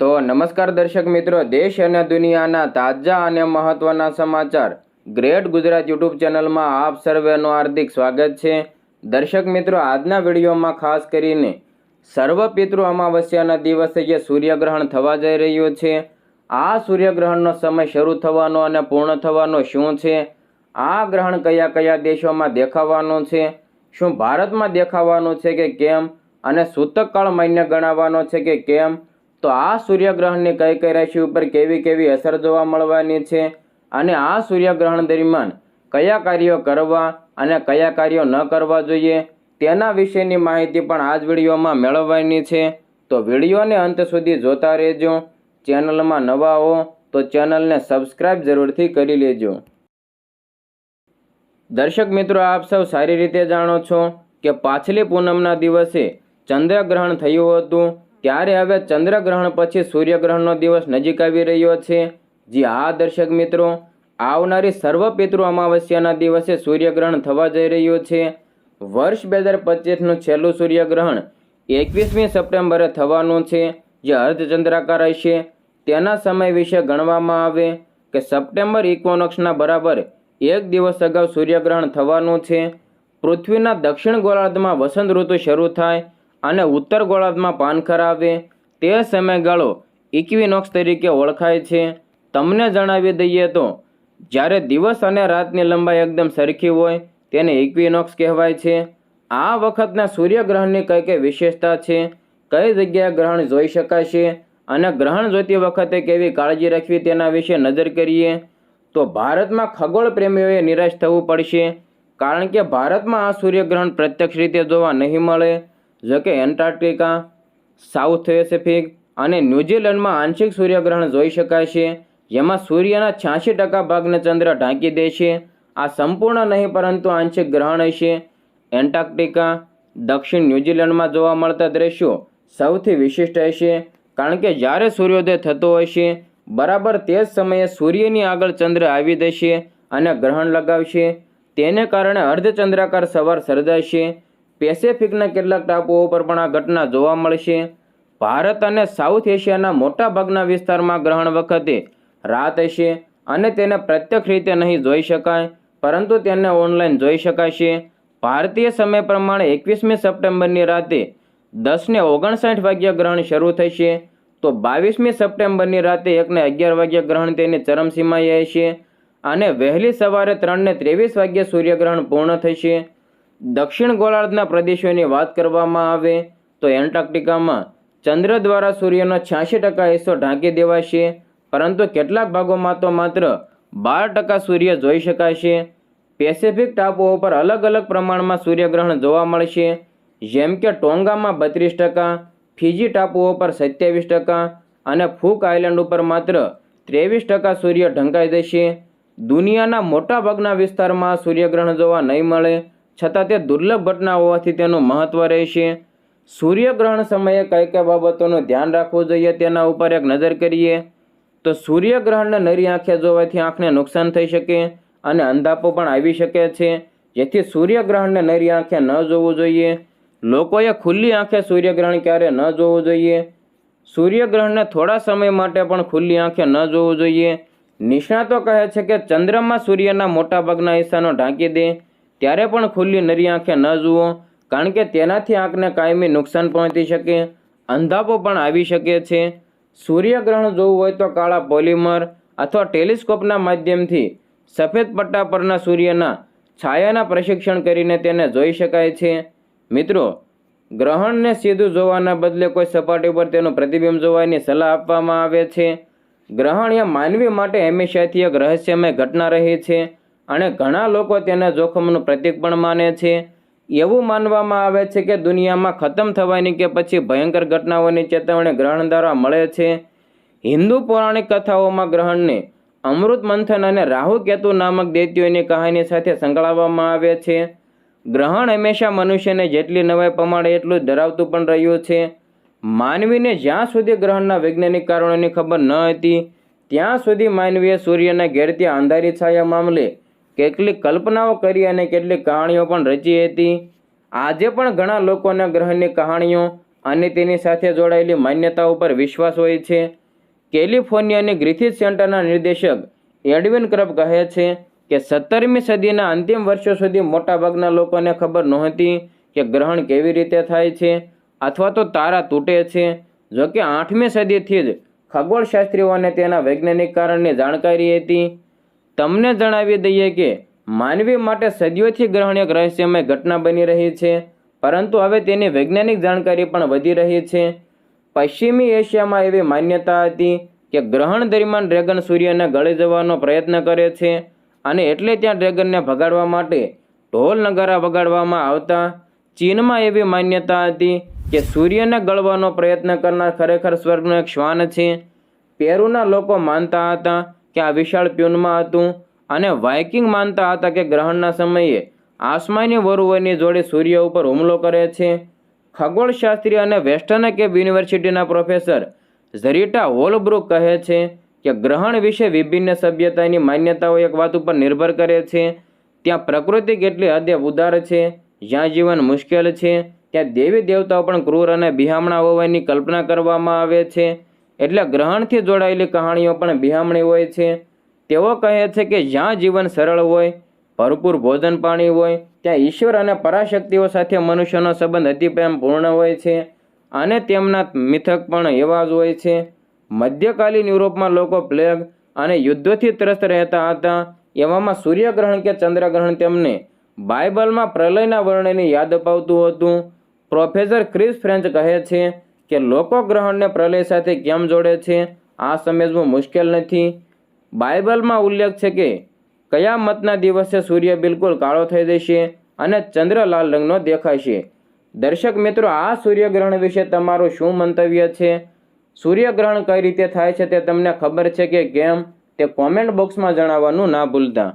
તો નમસ્કાર દર્શક મિત્રો, દેશ અને દુનિયાના તાજા અને મહત્વના સમાચાર. ગ્રેટ ગુજરાત યુટ્યુબ ચેનલમાં આપ સર્વેનું હાર્દિક સ્વાગત છે. દર્શક મિત્રો, આજના વિડીયોમાં ખાસ કરીને સર્વ પિતૃ અમાવસ્યાના દિવસે જે સૂર્યગ્રહણ થવા જઈ રહ્યું છે, આ સૂર્યગ્રહણનો સમય શરૂ થવાનો અને પૂર્ણ થવાનો શું છે? આ ગ્રહણ કયા કયા દેશોમાં દેખાવાનું છે? શું ભારતમાં દેખાવાનું છે કે કેમ? અને સૂતક કાળ માન્ય ગણાવવાનો છે કે કેમ? તો આ સૂર્યગ્રહણની કઈ કઈ રાશિ ઉપર કેવી કેવી અસર જોવા મળવાની છે? અને આ સૂર્યગ્રહણ દરમિયાન કયા કાર્યો કરવા અને કયા કાર્યો ન કરવા જોઈએ? તેના વિશેની માહિતી પણ આ જ વિડીયોમાં મેળવવાની છે. તો વિડીયોને અંત સુધી જોતા રહેજો. ચેનલમાં નવા હો તો ચેનલને સબસ્ક્રાઇબ જરૂરથી કરી લેજો. દર્શક મિત્રો, આપ સૌ સારી રીતે જાણો છો કે પાછલી પૂનમના દિવસે ચંદ્રગ્રહણ થયું હતું. ત્યારે હવે ચંદ્રગ્રહણ પછી સૂર્યગ્રહણનો દિવસ નજીક આવી રહ્યો છે. જે આ દર્શક મિત્રો, આવનારી સર્વ પિતૃ અમાવસ્યાના દિવસે સૂર્યગ્રહણ થવા જઈ રહ્યું છે. વર્ષ બે હજાર પચીસનું છેલ્લું સૂર્યગ્રહણ એકવીસમી સપ્ટેમ્બરે થવાનું છે. જે અર્ધચંદ્રાકાર હશે. તેના સમય વિશે ગણવામાં આવે કે સપ્ટેમ્બર ઇકોનોક્સના બરાબર એક દિવસ અગાઉ સૂર્યગ્રહણ થવાનું છે. પૃથ્વીના દક્ષિણ ગોળાર્ધમાં વસંત ઋતુ શરૂ થાય અને ઉત્તર ગોળાર્ધમાં પાનખર આવે તે સમયગાળો ઇક્વિનોક્સ તરીકે ઓળખાય છે. તમને જણાવી દઈએ તો, જ્યારે દિવસ અને રાતની લંબાઈ એકદમ સરખી હોય, તેને ઇક્વિનોક્સ કહેવાય છે. આ વખતના સૂર્યગ્રહણની કઈ કઈ વિશેષતા છે? કઈ જગ્યાએ ગ્રહણ જોઈ શકાશે? અને ગ્રહણ જોતી વખતે કેવી કાળજી રાખવી તેના વિશે નજર કરીએ. તો ભારતમાં ખગોળ પ્રેમીઓએ નિરાશ થવું પડશે, કારણ કે ભારતમાં આ સૂર્યગ્રહણ પ્રત્યક્ષ રીતે જોવા નહીં મળે. જો કે એન્ટાર્કટિકા, સાઉથ પેસિફિક અને ન્યૂઝીલેન્ડમાં આંશિક સૂર્યગ્રહણ જોઈ શકાય છે, જેમાં સૂર્યના છ્યાસી ટકા ભાગને ચંદ્ર ઢાંકી દે છે. આ સંપૂર્ણ નહીં, પરંતુ આંશિક ગ્રહણ હશે. એન્ટાર્કટિકા, દક્ષિણ ન્યૂઝીલેન્ડમાં જોવા મળતા દ્રશ્યો સૌથી વિશિષ્ટ હશે, કારણ કે જ્યારે સૂર્યોદય થતો હશે બરાબર તે જ સમયે સૂર્યની આગળ ચંદ્ર આવી જશે અને ગ્રહણ લગાવશે. તેને કારણે અર્ધચંદ્રાકાર સવાર સર્જાશે. પેસેફિકના કેટલાક ટાપુઓ પર પણ આ ઘટના જોવા મળશે. ભારત અને સાઉથ એશિયાના મોટા ભાગના વિસ્તારમાં ગ્રહણ વખતે રાત હશે અને તેને પ્રત્યક્ષ રીતે નહીં જોઈ શકાય, પરંતુ તેને ઓનલાઈન જોઈ શકાશે. ભારતીય સમય પ્રમાણે એકવીસમી સપ્ટેમ્બરની રાતે દસને ઓગણસાઠ વાગ્યા ગ્રહણ શરૂ થશે. તો બાવીસમી સપ્ટેમ્બરની રાતે એકને અગિયાર વાગ્યા ગ્રહણ તેની ચરમસીમાએ હશે અને વહેલી સવારે ત્રણને ત્રેવીસ વાગ્યે સૂર્યગ્રહણ પૂર્ણ થશે. દક્ષિણ ગોળાર્ધના પ્રદેશોની વાત કરવામાં આવે તો એન્ટાર્કટિકામાં ચંદ્ર દ્વારા સૂર્યનો છ્યાસી ટકા હિસ્સો ઢાંકી દેવાશે, પરંતુ કેટલાક ભાગોમાં તો માત્ર બાર ટકા સૂર્ય જોઈ શકાશે. પેસિફિક ટાપુઓ પર અલગ અલગ પ્રમાણમાં સૂર્યગ્રહણ જોવા મળશે, જેમ કે ટોંગામાં બત્રીસ ટકા, ફિજી ટાપુઓ પર સત્યાવીસ ટકા અને ફૂક આઇલેન્ડ ઉપર માત્ર ત્રેવીસ ટકા સૂર્ય ઢંકાઈ જશે. દુનિયાના મોટાભાગના વિસ્તારમાં સૂર્યગ્રહણ જોવા નહીં મળે છતાં તે દુર્લભ ઘટના હોવાથી તેનું મહત્વ રહેશે. સૂર્યગ્રહણ સમયે કઈ કઈ બાબતોનું ધ્યાન રાખવું જોઈએ તેના ઉપર એક નજર કરીએ. તો સૂર્યગ્રહણને નરી આંખે જોવાથી આંખને નુકસાન થઈ શકે અને અંધાપો પણ આવી શકે છે. જેથી સૂર્યગ્રહણને નરી આંખે ન જોવું જોઈએ. લોકોએ ખુલ્લી આંખે સૂર્યગ્રહણ ક્યારે ન જોવું જોઈએ? સૂર્યગ્રહણને થોડા સમય માટે પણ ખુલ્લી આંખે ન જોવું જોઈએ. નિષ્ણાતો કહે છે કે ચંદ્રમાં સૂર્યના મોટાભાગના હિસ્સાનો ઢાંકી દે. ત્યારે પણ ખુલ્લી નરી આંખે ન જુઓ, કારણ કે તેનાથી આંખને કાયમી નુકસાન પહોંચી શકે, અંધાપો પણ આવી શકે છે. સૂર્યગ્રહણ જોવું હોય તો કાળા પોલિમર અથવા ટેલિસ્કોપના માધ્યમથી સફેદ પટ્ટા પરના સૂર્યના છાયાના પ્રશિક્ષણ કરીને તેને જોઈ શકાય છે. મિત્રો, ગ્રહણને સીધું જોવાના બદલે કોઈ સપાટી પર તેનું પ્રતિબિંબ જોવાની સલાહ આપવામાં આવે છે. ગ્રહણ એ માનવી માટે હંમેશાથી એક રહસ્યમય ઘટના રહી છે. અને ઘણા લોકો તેને જોખમનું પ્રતીક પણ માને છે. એવું માનવામાં આવે છે કે દુનિયામાં ખતમ થવાની કે પછી ભયંકર ઘટનાઓની ચેતવણી ગ્રહણ દ્વારા મળે છે. હિન્દુ પૌરાણિક કથાઓમાં ગ્રહણને અમૃત મંથન અને રાહુ કેતુ નામક દૈત્યોની કહાની સાથે સંકળાવવામાં આવે છે. ગ્રહણ હંમેશા મનુષ્યને જેટલી નવાઈ પ્રમાણે એટલું જ ડરાવતું પણ રહ્યું છે. માનવીને જ્યાં સુધી ગ્રહણના વૈજ્ઞાનિક કારણોની ખબર ન હતી, ત્યાં સુધી માનવીએ સૂર્યના ઘેરતી અંધારી છાયા મામલે કેટલીક કલ્પનાઓ કરી અને કેટલીક કહાણીઓ પણ રચી હતી. આજે પણ ઘણા લોકોને ગ્રહની કહાણીઓ અને તેની સાથે જોડાયેલી માન્યતાઓ પર વિશ્વાસ હોય છે. કેલિફોર્નિયાની ગ્રિફિથ સેન્ટરના નિર્દેશક એડવિન ક્રબ કહે છે કે સત્તરમી સદીના અંતિમ વર્ષો સુધી મોટાભાગના લોકોને ખબર નહોતી કે ગ્રહણ કેવી રીતે થાય છે અથવા તો તારા તૂટે છે. જોકે આઠમી સદીથી જ ખગોળશાસ્ત્રીઓને તેના વૈજ્ઞાનિક કારણની જાણકારી હતી. તમને જણાવી દઈએ કે માનવી માટે સદીઓથી ગ્રહણ એક રહસ્યમય ઘટના બની રહી છે, પરંતુ હવે તેની વૈજ્ઞાનિક જાણકારી પણ વધી રહી છે. પશ્ચિમી એશિયામાં એવી માન્યતા હતી કે ગ્રહણ દરમિયાન ડ્રેગન સૂર્યને ગળી જવાનો પ્રયત્ન કરે છે અને એટલે ત્યાં ડ્રેગનને ભગાડવા માટે ઢોલ નગારા વગાડવામાં આવતા. ચીનમાં એવી માન્યતા હતી કે સૂર્યને ગળવાનો પ્રયત્ન કરનાર ખરેખર સ્વર્ગનો એક શ્વાન છે. પેરુના લોકો માનતા હતા કે આ વિશાળ પ્યુનમાં હતું અને વાઇકિંગ માનતા હતા કે ગ્રહણના સમયે આસમાની વરુઓની જોડે સૂર્ય ઉપર હુમલો કરે છે. ખગોળશાસ્ત્રી અને વેસ્ટર્ન કેપ યુનિવર્સિટીના પ્રોફેસર ઝરીટા હોલબ્રુક કહે છે કે ગ્રહણ વિશે વિભિન્ન સભ્યતાની માન્યતાઓ એક વાત ઉપર નિર્ભર કરે છે. ત્યાં પ્રકૃતિ કેટલી હદે ઉદાર છે, જ્યાં જીવન મુશ્કેલ છે, ત્યાં દેવી દેવતાઓ પણ ક્રૂર અને બિહામણા હોવાની કલ્પના કરવામાં આવે છે. એટલે ગ્રહણથી જોડાયેલી કહાણીઓ પણ બિહામણી હોય છે. તેઓ કહે છે કે જ્યાં જીવન સરળ હોય, ભરપૂર ભોજન પાણી હોય, ત્યાં ઈશ્વર અને પરાશક્તિઓ સાથે મનુષ્યનો સંબંધ અતિપ્રેમપૂર્ણ હોય છે અને તેમના મિથક પણ એવા જ હોય છે. મધ્યકાલીન યુરોપમાં લોકો પ્લેગ અને યુદ્ધોથી ત્રસ્ત રહેતા હતા. એવામાં સૂર્યગ્રહણ કે ચંદ્રગ્રહણ તેમને બાઇબલમાં પ્રલયના વર્ણનની યાદ અપાવતું હતું. પ્રોફેસર ક્રિસ ફ્રેન્ચ કહે છે કે લોકો ગ્રહણને પ્રલય સાથે કેમ જોડે છે? આ સમજવું મુશ્કેલ નથી. બાઇબલમાં ઉલ્લેખ છે કે કયા મતના દિવસે સૂર્ય બિલકુલ કાળો થઈ જશે અને ચંદ્ર લાલ રંગનો દેખાશે દર્શક મિત્રો, આ સૂર્યગ્રહણ વિશે તમારું શું મંતવ્ય છે? સૂર્યગ્રહણ કઈ રીતે થાય છે તે તમને ખબર છે કે કેમ? તે કોમેન્ટ બોક્સમાં જણાવવાનું ના ભૂલતા.